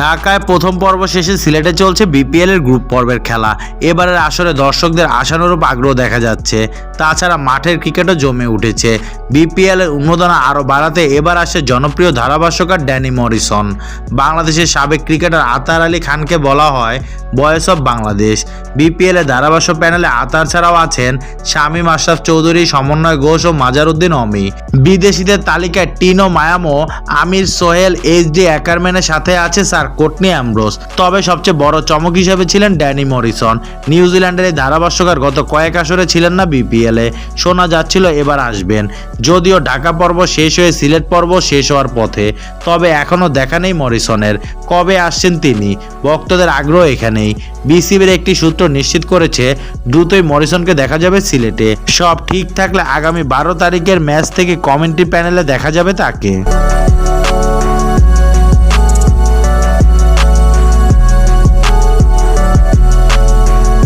ঢাকায় প্রথম পর্ব শেষে সিলেটে চলছে বিপিএল এর গ্রুপ পর্বের খেলা। এবারের আসরে দর্শকদের আশানুরূপ আগ্রহ দেখা যাচ্ছে। তাছাড়া মাঠের ক্রিকেটও জমে উঠেছে। বিপিএল এর উন্মোদনা আরও বাড়াতে এবার আসে জনপ্রিয় ধারাভাষ্যকার ড্যানি মরিসন। বাংলাদেশের সাবেক ক্রিকেটার আতার আলী খানকে বলা হয় বয়েস অফ বাংলাদেশ। বিপিএল ধারাভাষ্য প্যানেলে আতার ছাড়াও আছেন শামীম আশরাফ চৌধুরী, সমন্বয় ঘোষ ও মাজারুদ্দিন অমি। বিদেশিদের তালিকায় Tino Mawoyo, Aamir Sohail, H D অ্যাকারম্যানের সাথে আছে স্যার কোটনি অ্যামব্রোস। তবে সবচেয়ে বড় চমক হিসেবে ছিলেন ড্যানি মরিসন। নিউজিল্যান্ডের এই ধারাভাষ্যকার গত কয়েক আসরে ছিলেন না বিপিএলে শোনা যাচ্ছিল এবার আসবেন। যদিও ঢাকা পর্ব শেষ হয়ে সিলেট পর্ব শেষ হওয়ার পথে, তবে এখনও দেখা নেই মরিসনের। কবে আসছেন তিনি? ভক্তদের আগ্রহ এখানেই বিসিবির একটি সূত্র নিশ্চিত করেছে, দ্রুতই মরিসনকে দেখা যাবে সিলেটে। সব ঠিক থাকলে আগামী বারো তারিখের ম্যাচ থেকে কমেন্ট্রি প্যানেলে দেখা যাবে তাকে।